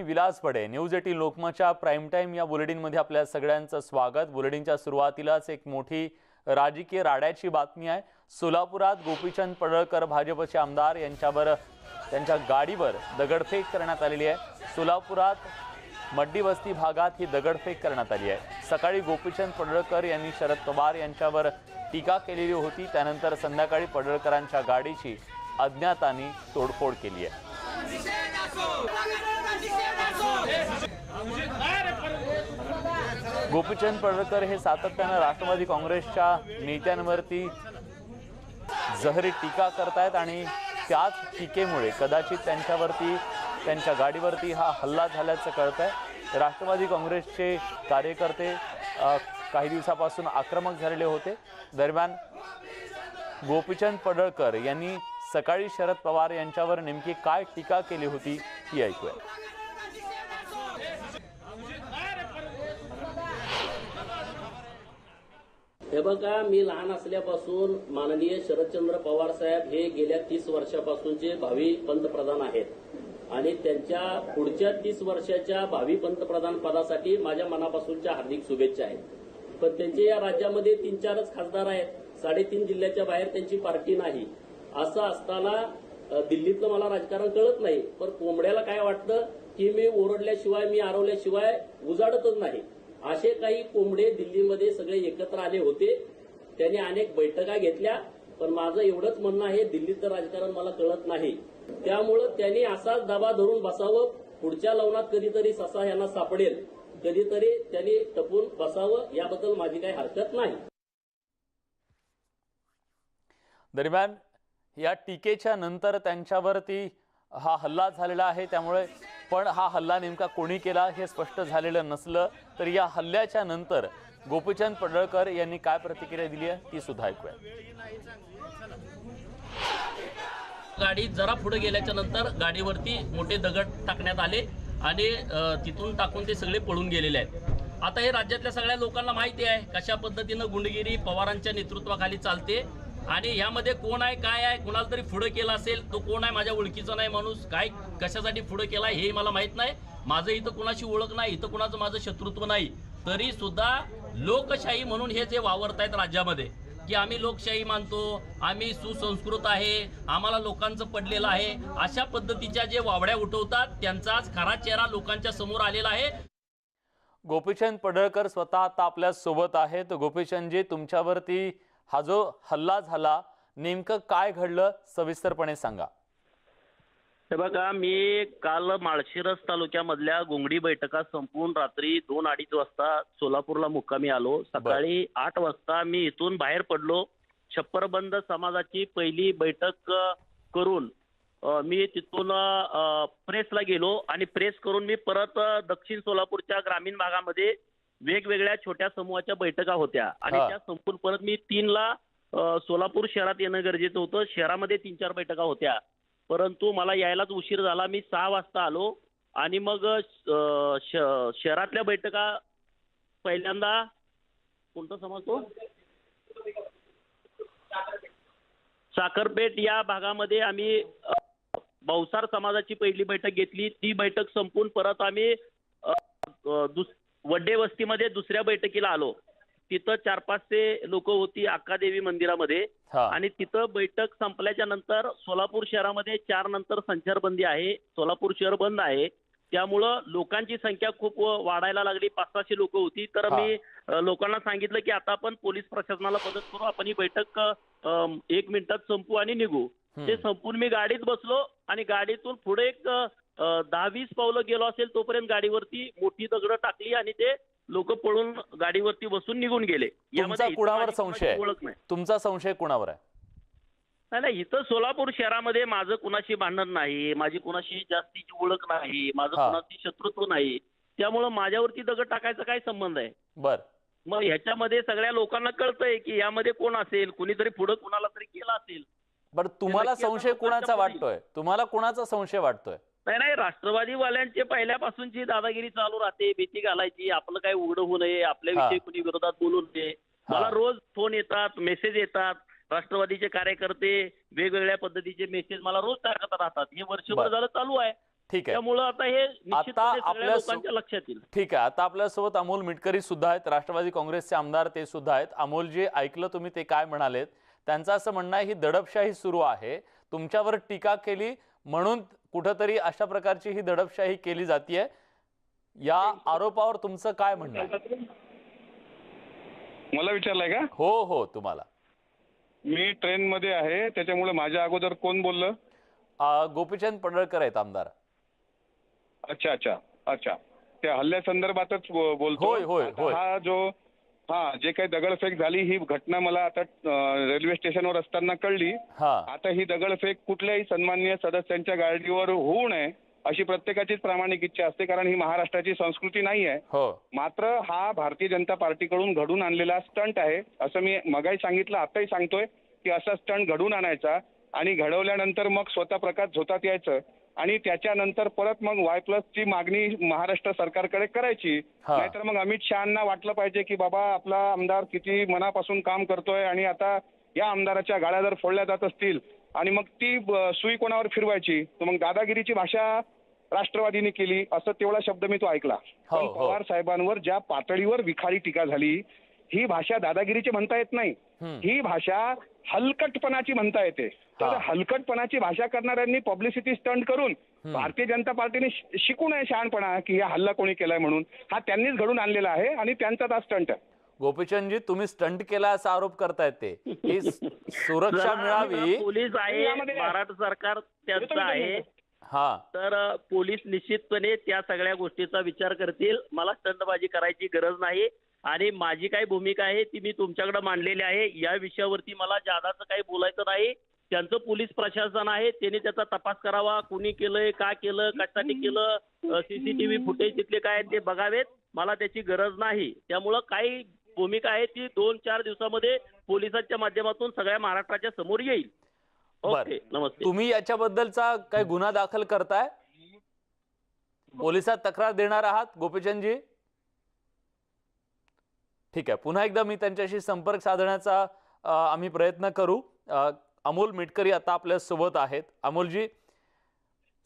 मी Vilas Pade. News eighteen लोकमतच्या prime time या बुलेटिनमध्ये आपल्या सगळ्यांचं स्वागत. बुलेटिनच्या सुरुवातीलाच एक मोठी राजकीय राड्याची बातमी आहे. सोलापुरात गोपीचंद पडळकर भाजपचे आमदार यांच्यावर त्यांच्या गाडीवर दगडफेक करण्यात आलेली आहे. सोलापुरात मड्डी वस्ती भागात ही दगडफेक करण्यात आली आहे. सकाळी गोपीचंद पडळकर यांनी शरद पवार यांच्यावर टीका केलेली होती. त्यानंतर संध्याकाळी पडळकरांच्या गाडीची अज्ञातांनी तोडफोड केली आहे. गोपीचंद पडळकर हे सातत्यानं राष्ट्रवादी काँग्रेसच्या नेत्यांवरती जहरी टीका करतायत आणि त्याच टीकेमुळे कदाचित त्यांच्यावरती त्यांच्या गाडीवरती हा हल्ला झाल्याचं कळत आहे राष्ट्रवादी काँग्रेसचे कार्यकर्ते काही दिवसापासून आक्रमक झालेले होते. दरम्यान गोपीचंद पडळकर यांनी सकाळी शरद पवार यांच्यावर नेमकी काय टीका केली होती ती ऐकूया. हे बघा मी लहान असल्यापासून माननीय शरदचंद्र पवार साहेब हे गेल्या तीस वर्षापासूनचे भावी पंतप्रधान आहेत. आणि त्यांच्या पुढच्या तीस वर्षाच्या भावी पंतप्रधान पदासाठी माझ्या मनापासूनच्या हार्दिक शुभेच्छा आहेत. पण त्यांचे या राज्यामध्ये तीन चारच खासदार आहेत. साडेतीन जिल्ह्याच्या बाहेर त्यांची पार्टी नाही. असं असताना दिल्लीतलं मला राजकारण कळत नाही. पण कोंबड्याला काय वाटतं की मी ओरडल्याशिवाय मी आरवल्याशिवाय उजाडतच नाही. असे काही कोंबडे दिल्लीमध्ये सगळे एकत्र आले होते. त्यांनी अनेक बैठका घेतल्या पण माझं एवढंच म्हणणं आहे दिल्लीचं राजकारण मला कळत नाही. त्यामुळं त्यांनी असाच दबा धरून बसावं पुढच्या लवणात कधीतरी ससा यांना सापडेल. कधीतरी त्यांनी टपून बसावं याबद्दल माझी काही हरकत नाही. दरम्यान या टीकेच्या नंतर त्यांच्यावरती हा हल्ला झालेला आहे. त्यामुळे पण हा हल्ला नेमका कोणी केला हे स्पष्ट झालेलं नसलं तर या हल्ल्याच्या नंतर गोपीचंद पडळकर यांनी काय प्रतिक्रिया दिली आहे ती सुद्धा ऐकूया. गाडी जरा पुढे गेल्याच्यानंतर गाडीवरती मोठे दगड टाकण्यात आले आणि तिथून टाकून ते सगळे पळून गेलेले आहेत. आता हे राज्यातल्या सगळ्या लोकांना माहिती आहे कशा पद्धतीनं गुंडगिरी पवारांच्या नेतृत्वाखाली चालते आणि ह्यामध्ये कोण आहे काय आहे कुणाला तरी पुढं केलं असेल तो कोण आहे माझ्या ओळखीचा नाही माणूस काय कशासाठी पुढं केला हे मला माहीत नाही. माझं इथं कुणाशी ओळख नाही इथं कुणाचं माझं शत्रुत्व नाही. तरी सुद्धा लोकशाही म्हणून हे जे वावरतायत राज्यामध्ये की आम्ही लोकशाही मानतो आम्ही सुसंस्कृत आहे आम्हाला लोकांचं पडलेलं आहे अशा पद्धतीच्या जे वावड्या उठवतात त्यांचाच खरा चेहरा लोकांच्या समोर आलेला आहे. गोपीचंद पडळकर स्वतः आता आपल्यासोबत आहेत. गोपीचंदजी तुमच्यावरती हा जो हल्ला झाला नेमकं काय घडलं सविस्तरपणे सांगा. हे बघा मी काल माळशिरस तालुक्यामधल्या गोंगडी बैठका संपवून रात्री दोन अडीच वाजता सोलापूरला मुक्कामी आलो. सकाळी आठ वाजता मी इथून बाहेर पडलो. छप्परबंद समाजाची पहिली बैठक करून मी तिथून प्रेसला गेलो आणि प्रेस करून मी परत दक्षिण सोलापूरच्या ग्रामीण भागामध्ये वेगवेगळ्या छोट्या समूहाच्या बैठका होत्या. आणि. त्या संपून परत मी तीनला सोलापूर शहरात येणं गरजेचं होतं. शहरामध्ये तीन चार बैठका होत्या. परंतु मला यायलाच उशीर झाला. मी सहा वाजता आलो आणि मग शहरातल्या बैठका पहिल्यांदा कोणता समाज तो? साखरपेठ या भागामध्ये आम्ही बहुसार समाजाची पहिली बैठक घेतली. ती बैठक संपून परत आम्ही दुस- वड्डे वस्तीमध्ये दुसऱ्या बैठकीला आलो. तिथं चार पाचशे लोक होती अक्कादेवी मंदिरामध्ये. आणि तिथं बैठक संपल्याच्या नंतर सोलापूर शहरामध्ये चार नंतर संचारबंदी आहे. सोलापूर शहर बंद आहे. त्यामुळं लोकांची संख्या खूप वाढायला लागली. पाच सहाशे लोक होती. तर. मी लोकांना सांगितलं की आता आपण पोलीस प्रशासनाला मदत करू. आपण ही बैठक एक मिनिटात संपू आणि निघू. ते संपून मी गाडीत बसलो आणि गाडीतून पुढे एक अ, दहा वीस पावलं गेलो असेल तोपर्यंत गाडीवरती मोठी दगडं टाकली आणि ते लोक पळून गाडीवरती बसून निघून गेले. तुमचा इथं कुणावर संशय? ओळख नाही. तुमचा संशय कुणावर आहे? नाही नाही इथं सोलापूर शहरामध्ये माझं कुणाशी भांडण नाही माझी कुणाशी जास्तीची ओळख नाही माझं. कुणाशी शत्रुत्व नाही. त्यामुळं माझ्यावरती दगड टाकायचा काय संबंध आहे? बर. मग ह्याच्यामध्ये सगळ्या लोकांना कळतंय की यामध्ये कोण असेल कुणीतरी पुढं कुणाला तरी केलं असेल. बर तुम्हाला संशय कुणाचा वाटतोय? तुम्हाला कुणाचा संशय वाटतोय? नाही नाही राष्ट्रवादीवाल्यांचे पहिल्यापासूनची दादागिरी चालू राहते भीती घालायची आपलं काही उघडं होऊ नये आपल्याविषयी हा. कुणी विरोधात बोलू नये. मला रोज फोन येतात मेसेज येतात राष्ट्रवादीचे कार्यकर्ते वेगवेगळ्या पद्धतीचे मेसेज मला रोज टाकत राहतात. हे वर्षभर बर. झालं चालू आहे. ठीक आहे. त्यामुळं आता हे निश्चितपणे सगळ्या आपल्या सो- लोकांच्या लक्षात येईल. ठीक आहे. आता आपल्यासोबत अमोल मिटकरी सुद्धा आहेत राष्ट्रवादी काँग्रेसचे आमदार ते सुद्धा आहेत. अमोल जे ऐकलं तुम्ही ते काय म्हणालेत? त्यांचं असं म्हणणं आहे ही दडपशाही सुरू आहे. तुमच्यावर टीका केली म्हणून कुठंतरी अशा प्रकारची ही दडपशाही केली जाते या आरोपावर तुमचं काय म्हणणं आहे? मला विचारलंय का? हो हो तुम्हाला. मी ट्रेन मध्ये आहे त्याच्यामुळे माझ्या अगोदर कोण बोललं? गोपीचंद पडळकर आहेत आमदार. अच्छा अच्छा अच्छा. त्या हल्ल्यासंदर्भातच बो- बोलतो. होय, होय, होय. हा जो हा जे काही दगडफेक झाली ही घटना मला आता अं, रेल्वे स्टेशनवर असताना कळली. हा. आता ही दगडफेक कुठल्याही सन्माननीय सदस्यांच्या गाडीवर होऊ नये अशी प्रत्येकाचीच प्रामाणिक इच्छा असते कारण ही महाराष्ट्राची संस्कृती नाही आहे. हो. मात्र हा भारतीय जनता पार्टीकडून घडून आणलेला स्टंट आहे असं मी मगाही सांगितलं आताही सांगतोय की असा स्टंट घडून आणायचा आणि घडवल्यानंतर मग स्वतः प्रकाश झोतात यायचं. आणि त्याच्यानंतर परत मग वाय प्लस ची मागणी महाराष्ट्र सरकारकडे करायची. नाहीतर मग अमित शहाना वाटलं पाहिजे की बाबा आपला आमदार किती मनापासून काम करतोय आणि आता या आमदाराच्या गाड्या जर फोडल्या जात असतील आणि मग ती सुई कोणावर फिरवायची तर मग दादागिरीची भाषा राष्ट्रवादीने केली असं तेवढा शब्द मी तो ऐकला हो, पण हो. पवार साहेबांवर ज्या पातळीवर विखारी टीका झाली ही भाषा दादागिरीची म्हणता येत नाही. ही भाषा हलकटपणाची म्हणता येते. तर. हलकटपणाची भाषा करणाऱ्यांनी पब्लिसिटी स्टंट करून भारतीय जनता पार्टीने शिकू नये शहाणपणा की हा हल्ला कोणी केलाय म्हणून. हा त्यांनीच घडून आणलेला आहे आणि त्यांचाच हा स्टंट आहे. गोपीचंदजी तुम्ही स्टंट केला असा आरोप करतायत ते. की सुरक्षा मिळावी. पोलीस आहे महाराष्ट्र सरकार त्यांचं आहे. हा. तर पोलीस निश्चितपणे त्या सगळ्या गोष्टीचा विचार करतील. मला स्टंटबाजी करायची गरज नाही. आणि माझी काय भूमिका आहे ती मी तुमच्याकडे मांडलेली आहे. या विषयावरती मला जादाचं काही बोलायचं नाही. त्यांचं पोलीस प्रशासन आहे त्यांनी त्याचा तपास करावा. कुणी केलंय का केलं कशासाठी केलं सीसीटीव्ही फुटेज तिथले काय ते बघावेत. मला त्याची गरज नाही. त्यामुळं काही भूमिका आहे ती दोन चार दिवसामध्ये पोलिसांच्या माध्यमातून सगळ्या महाराष्ट्राच्या समोर येईल. ओके नमस्ते. तुम्ही याच्याबद्दलचा काही गुन्हा दाखल करताय? पोलिसात तक्रार देणार आहात गोपीचंदजी? ठीक आहे. पुन्हा एकदा मी त्यांच्याशी संपर्क साधण्याचा आम्ही प्रयत्न करू. अमोल मिटकरी आता आपल्यासोबत आहेत. अमोलजी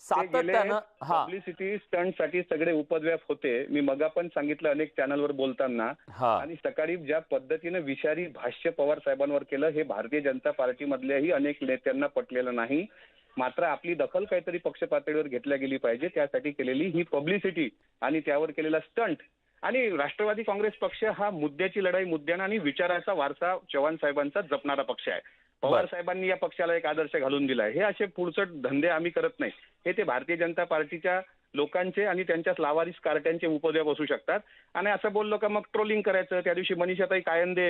सातत्यानं हा. पब्लिसिटी स्टंटसाठी सगळे उपद्व्याप होते. मी मगा पण सांगितलं अनेक चॅनलवर बोलताना. आणि सकाळी ज्या पद्धतीने विषारी भाष्य पवार साहेबांवर केलं हे भारतीय जनता पार्टीमधल्याही अनेक नेत्यांना पटलेलं नाही. मात्र आपली दखल काहीतरी पक्ष पातळीवर घेतल्या गेली पाहिजे. त्यासाठी केलेली ही पब्लिसिटी आणि त्यावर केलेला स्टंट आणि राष्ट्रवादी काँग्रेस पक्ष हा मुद्द्याची लढाई मुद्द्यानं आणि विचाराचा वारसा चव्हाण साहेबांचा जपणारा पक्ष आहे. पवार. साहेबांनी या पक्षाला एक आदर्श घालून दिलाय. हे असे पुढचट धंदे आम्ही करत नाही. हे ते भारतीय जनता पार्टीच्या लोकांचे आणि त्यांच्या लावारिस कार्ट्यांचे उपद्रव असू शकतात. आणि असं बोललो का मग ट्रोलिंग करायचं. त्या दिवशी मनीषाताई कायंदे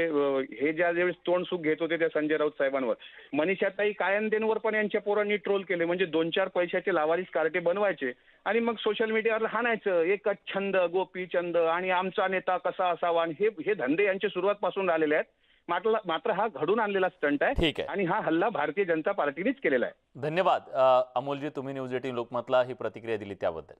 हे ज्या वेळेस तोंड सुख घेत होते त्या संजय राऊत साहेबांवर मनीषाताई कायंदेंवर पण यांच्या पोरांनी ट्रोल केले. म्हणजे दोन चार पैशाचे लावारिस कार्टे बनवायचे आणि मग सोशल मीडियावर हाणायचं. एकच छंद गोपीचंद आणि आमचा नेता कसा असावा आणि हे हे धंदे यांचे सुरुवातपासून आलेले आहेत. मात्र मात्र हा घडून आणलेला स्टंट आहे ठीक आहे. आणि हा हल्ला भारतीय जनता पार्टीनेच केलेला आहे. धन्यवाद. अमोलजी तुम्ही न्यूज एटीन लोकमतला ही प्रतिक्रिया दिली त्याबद्दल.